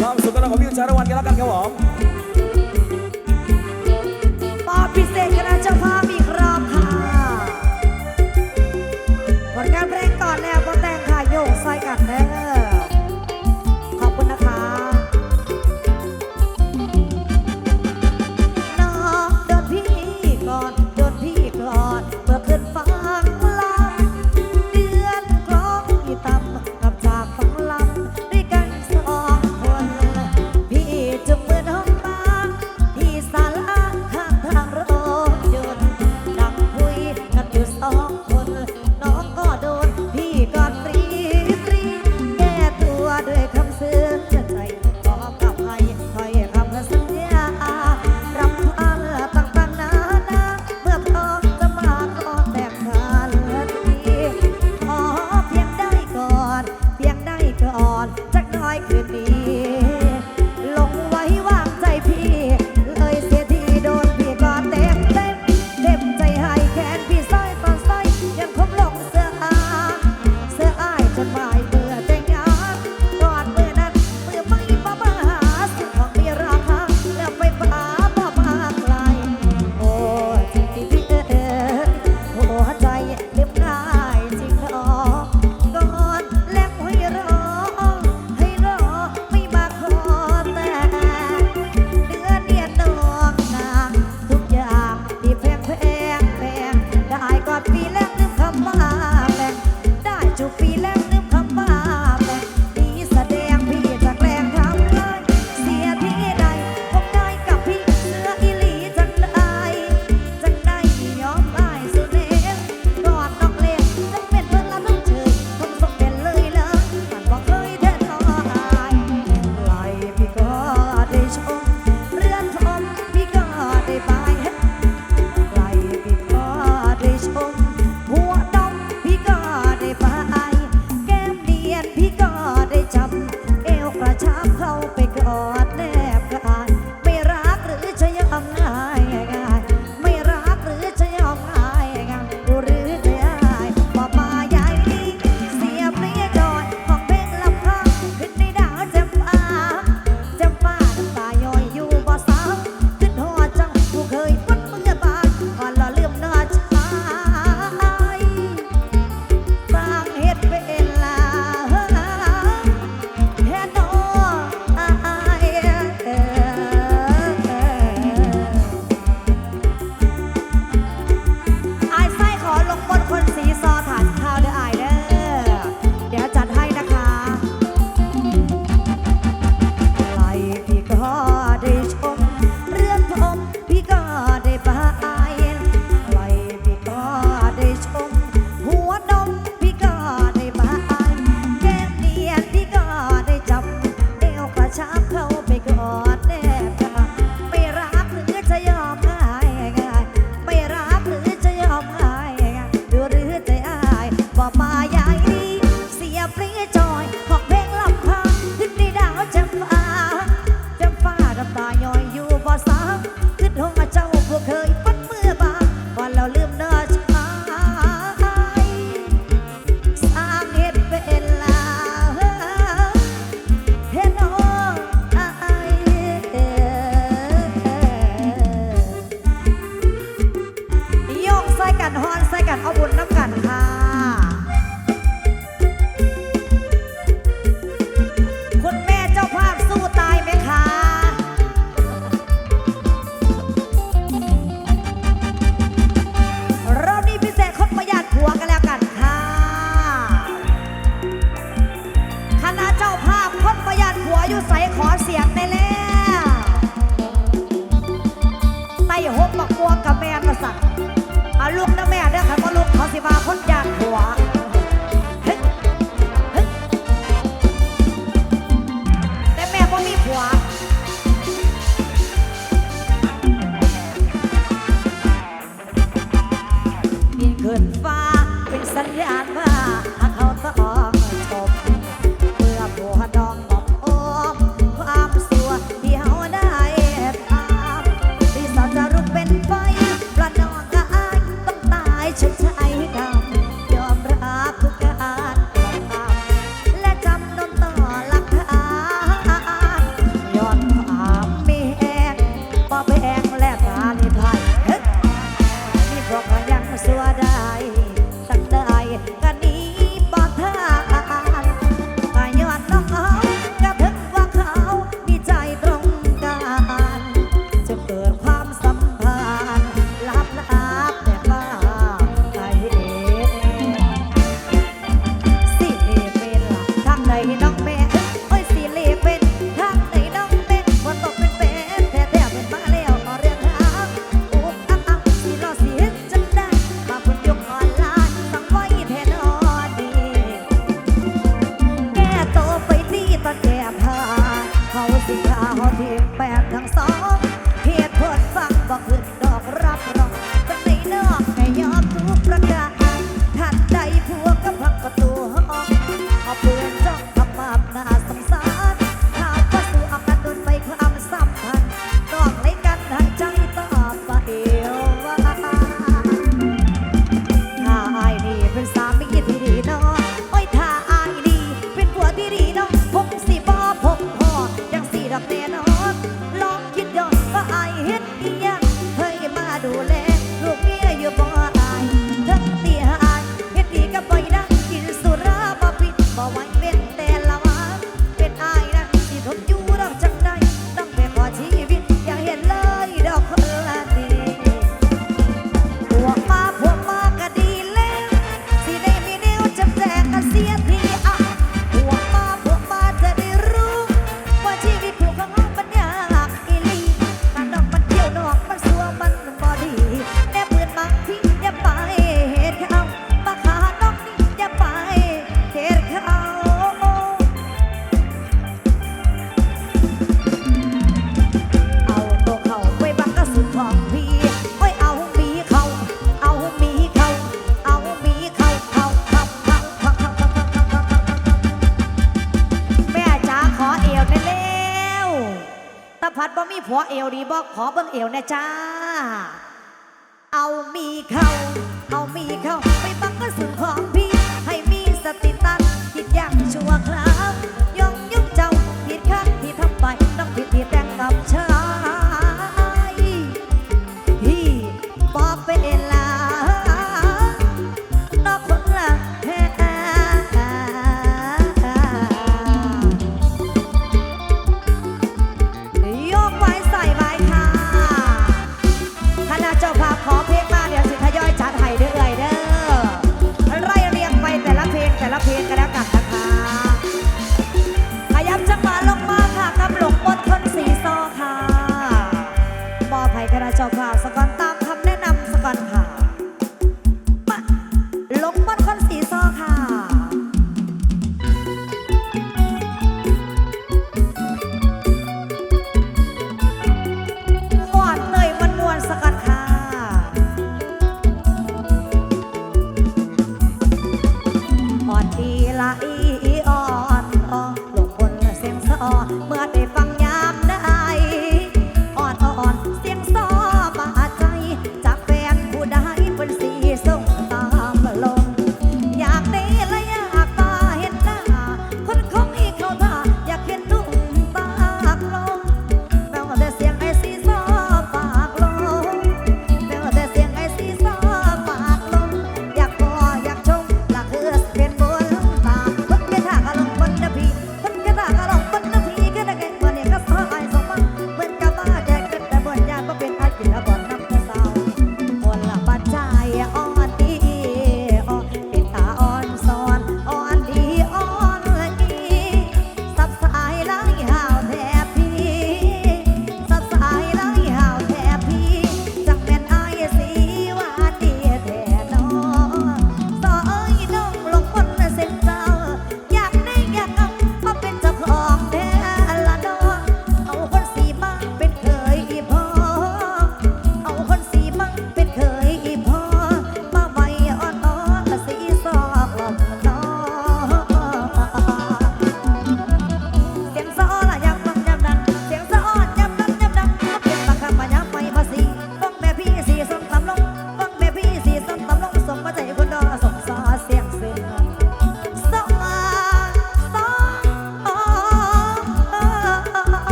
ความสุขก็เราขอพี่ชาละวันกันแล้วกันครับผม ยวนะเจ้า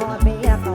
heart be ever.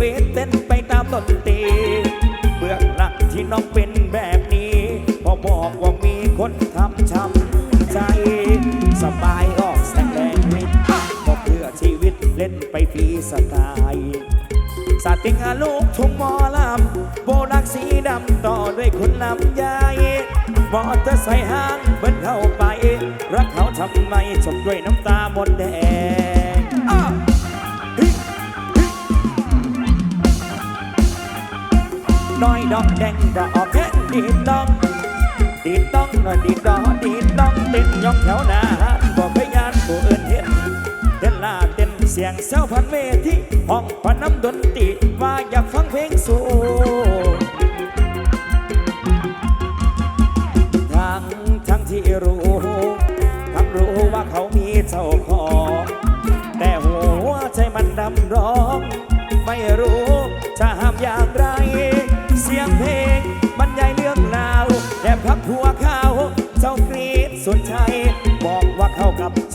วิตเต้นไปตามดนตรีเบื้องหลังที่น้องเป็นแบบนี้พอบอกว่ามีคนทำช้ำใจ สบายออกแสดงฤทธิ์ก็เพื่อชีวิตเล่นไปฟรีสไตล์สาติงอาลูกทุ่งมอลำโบนักสีดำต่อด้วยคุณลำใหญ่มอเตอร์ไซค์ห้างเบิ้ลเข้าไป รักเขาทำไมจบด้วยน้ำตาหมดแดง น้อยดอกแดงดออกแค่ดีดดอง ดีดดองหน่อยดีดดอดีดดองเต้นยองแถวหน้าบอกพยานผู้อื่นเห็นเต้นลาเต้นเสียงเซาพันเมทีห้องพน้ำดนตรีว่าอยากฟังเพลงสูทั้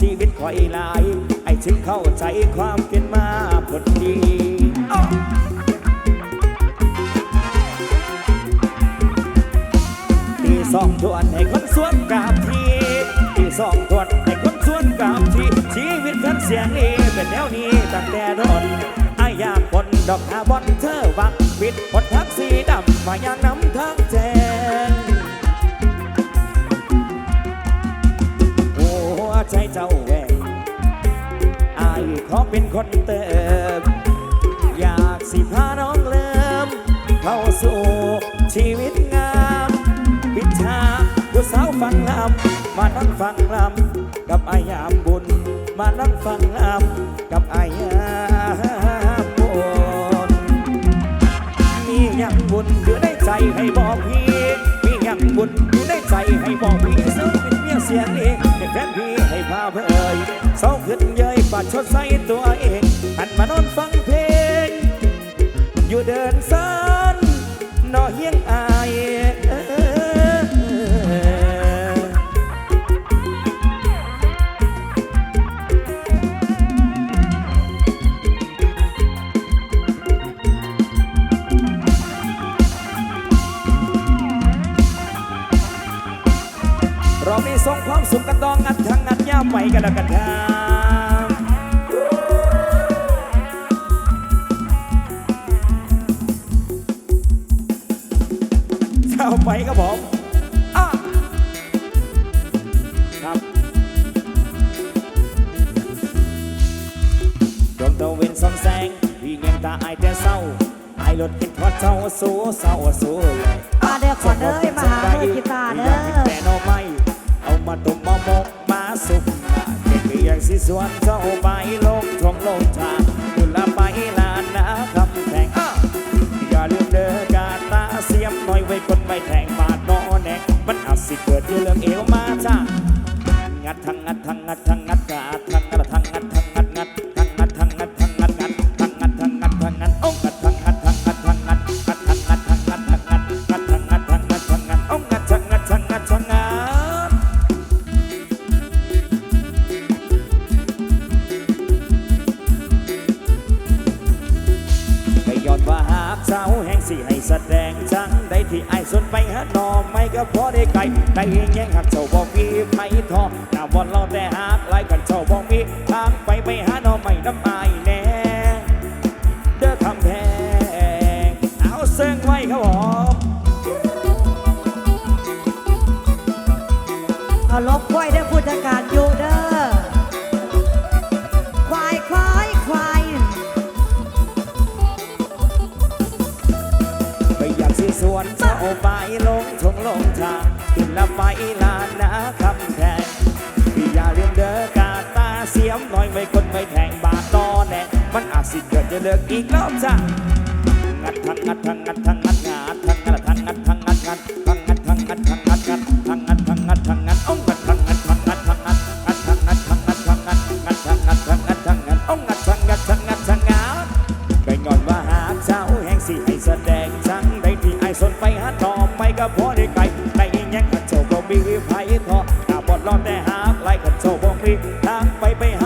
ชีวิตคอยหลาย ไอ้ถึงเข้าใจความเป็นมาพอดีตีสองทวนให้คนสวนกราบทีตีสองทวนให้คนสวนกราบทีชีวิตฉันเสียงนี้เป็นแนวนี้ตั้งแต่ดนอายากคนดอกอาบอนเธอวักปิดพดทักสีดำมาอย่างน้ำทางแจ ใจเจ้าแหวกอายขอเป็นคนเติม อยากสิพาน้องเลิมเข้าสู่ชีวิตงามปิดฉากผู้สาวฟังลำมานั่งฟังลำกับอายามบุญ มานั่งฟังลำกับอายามบุญมีอย่างบุญอยู่ในใจให้บอกพี่มีอย่างบุญอยู่ในใจให้บอกพี่ซึ่งเป็นเมียเสียงเองเป็นแฟนพี่ผย เศร้าขึ้นเย้ยปัดชดใส่ตัวเองหันมานอนฟังเพลง อยู่เดินสานนอเฮียงอายเรามีส่งความสุขกันตองงัดทางงัดย่าม ไปกันแล้วกันครับ คนไม่แทง เอาลบควายเด้อผู้จัดการอยู่เด้อควายควายควายไปอยากสิสวนเจ้าไปลงทงลงทางกินละไปลานนาคำแพงพี่อย่าลืมเด้อกาตาเสียมหน่อยไม่คนไม่แทงบาตอแนนมันอาจสิเกิดจะเลิกอีกรอบจ้างัดทางงัดทางงัดทางงัดงา ทางไปไปหา